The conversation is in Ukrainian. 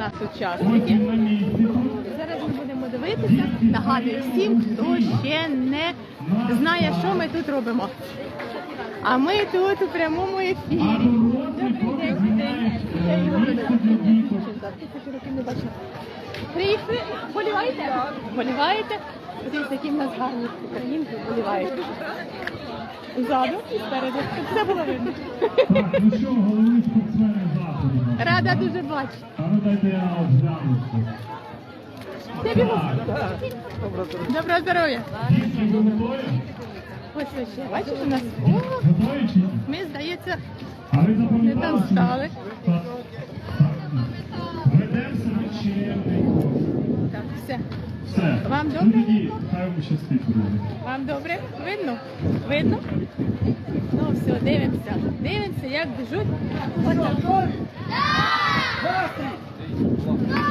нас учасники. Зараз ми будемо дивитися. Нагадую всім, хто ще не знає, що ми тут робимо. А ми тут у прямому ефірі. Добрий день. Приїхали, боліваєте? Боліваєте? Подивіться, які в нас гарні українки болівають. Ззаду і спереду. Все було видно. Так, ну що, головні спортсмени заходу. Рада дуже бачити. А здоров'я. Ось ще. Бачиш у нас? О, ми, здається, не там стали. Так. Все. Все. Вам добре? Вам добре? Видно? Видно? Ну все, дивимося. Дивимося, як біжуть. Отак. Thank you.